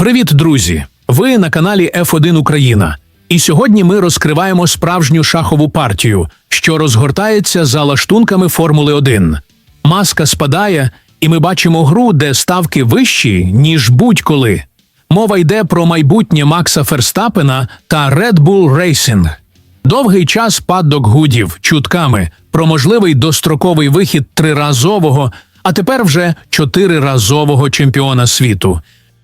Привіт, друзі! Ви на каналі F1 Україна. І сьогодні ми розкриваємо справжню шахову партію, що розгортається за лаштунками Формули 1. Маска спадає, і ми бачимо гру, де ставки вищі, ніж будь-коли. Мова йде про майбутнє Макса Ферстапена та Red Bull Racing. Довгий час паддок гудів чутками про можливий достроковий вихід триразового, а тепер вже чотириразового чемпіона світу.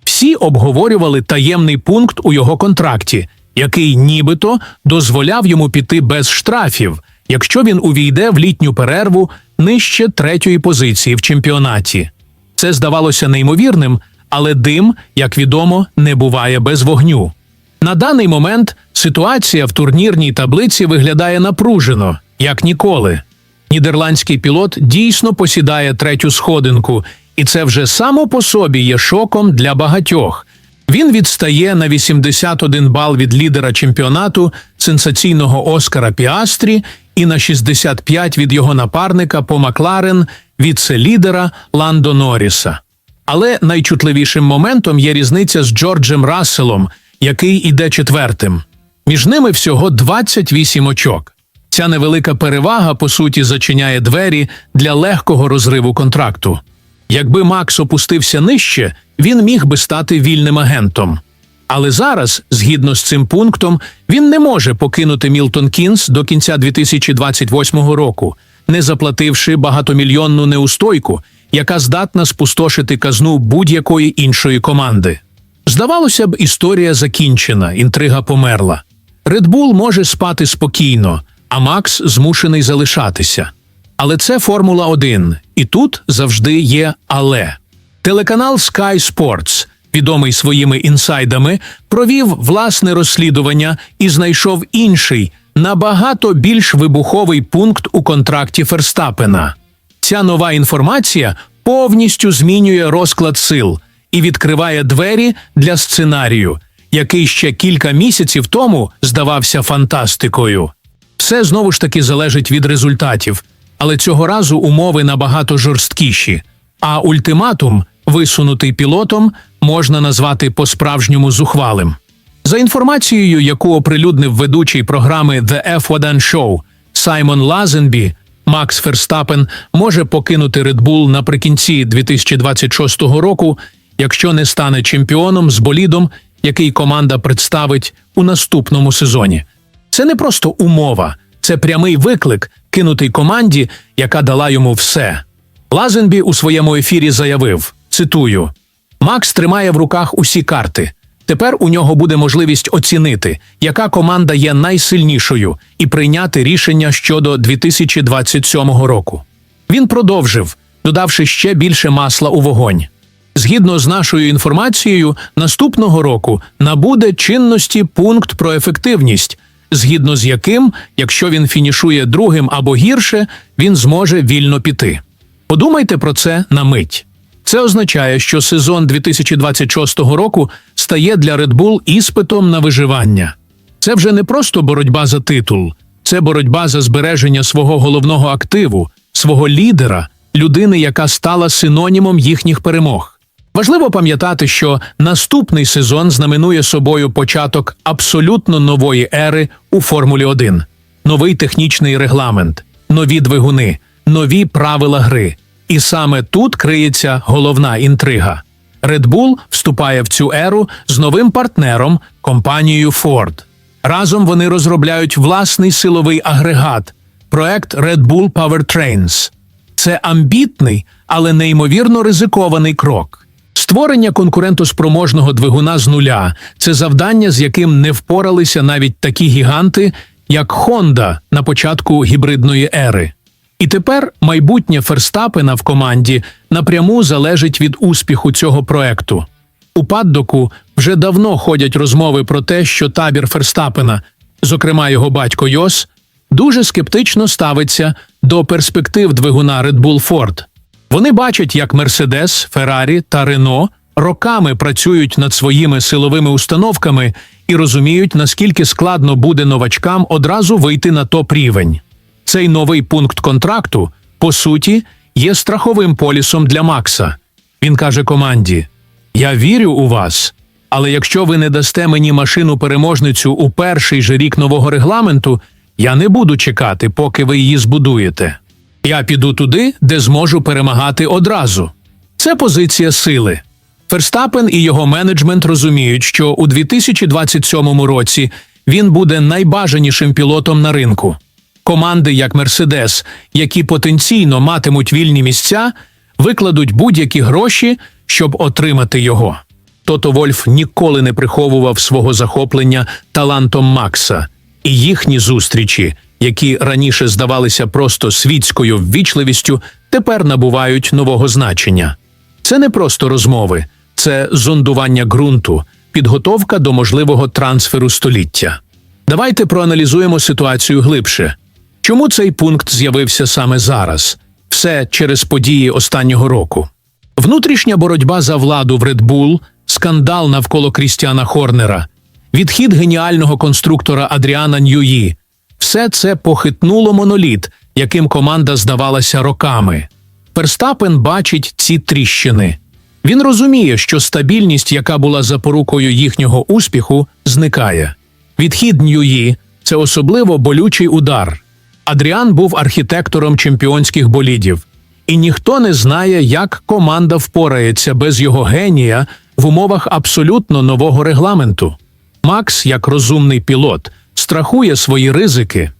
Всі обговорювали таємний пункт у його контракті, який нібито дозволяв йому піти без штрафів, якщо він увійде в літню перерву нижче третьої позиції в чемпіонаті. Це здавалося неймовірним, але дим, як відомо, не буває без вогню. На даний момент ситуація в турнірній таблиці виглядає напружено, як ніколи. Нідерландський пілот дійсно посідає третю сходинку, і це вже само по собі є шоком для багатьох. Він відстає на 81 бал від лідера чемпіонату сенсаційного Оскара Піастрі і на 65 від його напарника по Макларен віце-лідера Ландо Норріса. Але найчутливішим моментом є різниця з Джорджем Расселом, який іде четвертим. Між ними всього 28 очок. Ця невелика перевага, по суті, зачиняє двері для легкого розриву контракту. Якби Макс опустився нижче, він міг би стати вільним агентом. Але зараз, згідно з цим пунктом, він не може покинути Мілтон Кінс до кінця 2028 року, не заплативши багатомільйонну неустойку, яка здатна спустошити казну будь-якої іншої команди. Здавалося б, історія закінчена, інтрига померла. Редбул може спати спокійно, а Макс змушений залишатися. Але це Формула 1, і тут завжди є але. Телеканал Sky Sports, відомий своїми інсайдами, провів власне розслідування і знайшов інший, набагато більш вибуховий пункт у контракті Ферстапена. Ця нова інформація повністю змінює розклад сил і відкриває двері для сценарію, який ще кілька місяців тому здавався фантастикою. Все знову ж таки залежить від результатів, але цього разу умови набагато жорсткіші. А ультиматум, висунутий пілотом, можна назвати по-справжньому зухвалим. За інформацією, яку оприлюднив ведучий програми The F1 Show Саймон Лазенбі, Макс Ферстапен може покинути Red Bull наприкінці 2026 року, якщо не стане чемпіоном з болідом, який команда представить у наступному сезоні. Це не просто умова, це прямий виклик, кинутий команді, яка дала йому все. Лазенбі у своєму ефірі заявив: цитую: Макс тримає в руках усі карти. Тепер у нього буде можливість оцінити, яка команда є найсильнішою, і прийняти рішення щодо 2027 року. Він продовжив, додавши ще більше масла у вогонь. Згідно з нашою інформацією, наступного року набуде чинності пункт про ефективність, згідно з яким, якщо він фінішує другим або гірше, він зможе вільно піти. Подумайте про це на мить. Це означає, що сезон 2026 року стає для Red Bull іспитом на виживання. Це вже не просто боротьба за титул, це боротьба за збереження свого головного активу, свого лідера, людини, яка стала синонімом їхніх перемог. Важливо пам'ятати, що наступний сезон знаменує собою початок абсолютно нової ери у Формулі 1. новий технічний регламент, нові двигуни, нові правила гри. І саме тут криється головна інтрига. Red Bull вступає в цю еру з новим партнером компанією Ford. Разом вони розробляють власний силовий агрегат проект Red Bull Powertrains. Це амбітний, але неймовірно ризикований крок. Створення конкурентоспроможного двигуна з нуля це завдання, з яким не впоралися навіть такі гіганти, як Honda на початку гібридної ери. І тепер майбутнє Ферстапена в команді напряму залежить від успіху цього проекту. У паддоку вже давно ходять розмови про те, що табір Ферстапена, зокрема його батько Йос, дуже скептично ставиться до перспектив двигуна Red Bull Ford. Вони бачать, як Мерседес, Феррарі та Рено роками працюють над своїми силовими установками і розуміють, наскільки складно буде новачкам одразу вийти на топ рівень. Цей новий пункт контракту, по суті, є страховим полісом для Макса. Він каже команді: Я вірю у вас. Але якщо ви не дасте мені машину переможницю у перший же рік нового регламенту, я не буду чекати, поки ви її збудуєте. Я піду туди, де зможу перемагати одразу. Це позиція сили. Ферстапен і його менеджмент розуміють, що у 2027 році він буде найбажанішим пілотом на ринку. Команди, як Мерседес, які потенційно матимуть вільні місця, викладуть будь-які гроші, щоб отримати його. Тото Вольф ніколи не приховував свого захоплення талантом Макса, і їхні зустрічі, які раніше здавалися просто світською ввічливістю, тепер набувають нового значення. Це не просто розмови, це зондування ґрунту, підготовка до можливого трансферу століття. Давайте проаналізуємо ситуацію глибше. Чому цей пункт з'явився саме зараз? Все через події останнього року. Внутрішня боротьба за владу в Red Bull, скандал навколо Крістіана Хорнера, відхід геніального конструктора Адріана Ньюї – все це похитнуло моноліт, яким команда здавалася роками. Перстапен бачить ці тріщини. Він розуміє, що стабільність, яка була запорукою їхнього успіху, зникає. Відхід Ньюї – це особливо болючий удар. Адріан був архітектором чемпіонських болідів, і ніхто не знає, як команда впорається без його генія в умовах абсолютно нового регламенту. Макс, як розумний пілот, страхує свої ризики.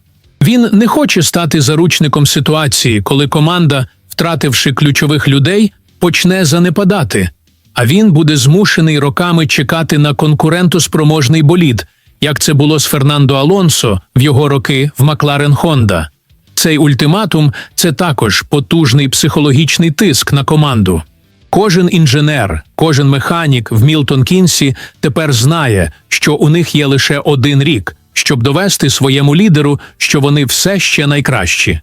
Він не хоче стати заручником ситуації, коли команда, втративши ключових людей, почне занепадати, а він буде змушений роками чекати на конкурентоспроможний болід, як це було з Фернандо Алонсо в його роки в Макларен Хонда. Цей ультиматум це також потужний психологічний тиск на команду. Кожен інженер, кожен механік в Мілтон Кінсі тепер знає, що у них є лише один рік, щоб довести своєму лідеру, що вони все ще найкращі.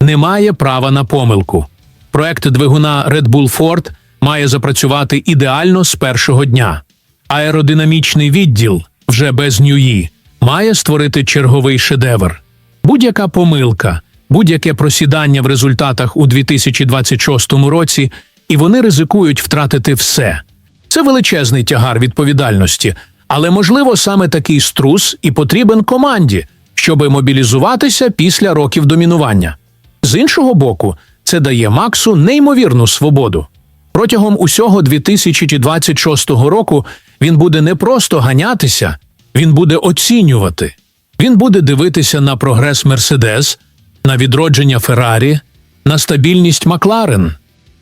Немає права на помилку. Проект двигуна Red Bull Ford має запрацювати ідеально з першого дня. Аеродинамічний відділ, вже без нюї, має створити черговий шедевр. Будь-яка помилка, будь-яке просідання в результатах у 2026 році, і вони ризикують втратити все. Це величезний тягар відповідальності, але можливо саме такий струс і потрібен команді, щоби мобілізуватися після років домінування. З іншого боку, це дає Максу неймовірну свободу. Протягом усього 2026 року він буде не просто ганятися, він буде оцінювати. Він буде дивитися на прогрес Мерседес, на відродження Феррарі, на стабільність Макларен.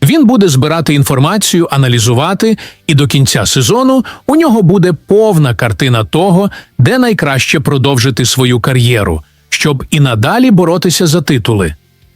Він буде збирати інформацію, аналізувати, і до кінця сезону у нього буде повна картина того, де найкраще продовжити свою кар'єру, щоб і надалі боротися за титули.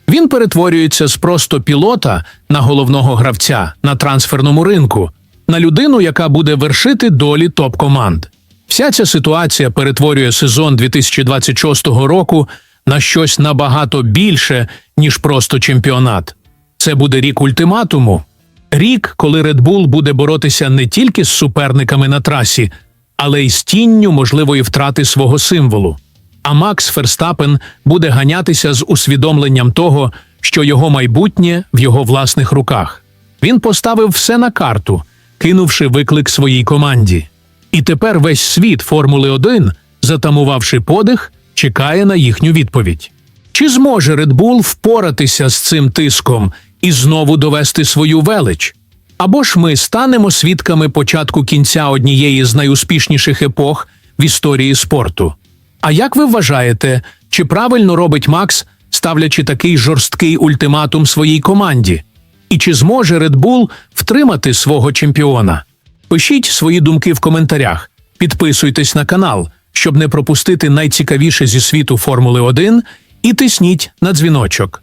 Він перетворюється з просто пілота на головного гравця на трансферному ринку, на людину, яка буде вершити долі топ-команд. Вся ця ситуація перетворює сезон 2026 року на щось набагато більше, ніж просто чемпіонат. Це буде рік ультиматуму, рік, коли Red Bull буде боротися не тільки з суперниками на трасі, але й з тінню можливої втрати свого символу. А Макс Ферстапен буде ганятися з усвідомленням того, що його майбутнє в його власних руках. Він поставив все на карту, кинувши виклик своїй команді. І тепер весь світ Формули 1, затамувавши подих, чекає на їхню відповідь. Чи зможе Red Bull впоратися з цим тиском і знову довести свою велич? Або ж ми станемо свідками початку кінця однієї з найуспішніших епох в історії спорту? А як ви вважаєте, чи правильно робить Макс, ставлячи такий жорсткий ультиматум своїй команді? І чи зможе Red Bull втримати свого чемпіона? Пишіть свої думки в коментарях, підписуйтесь на канал, щоб не пропустити найцікавіше зі світу Формули 1 і тисніть на дзвіночок.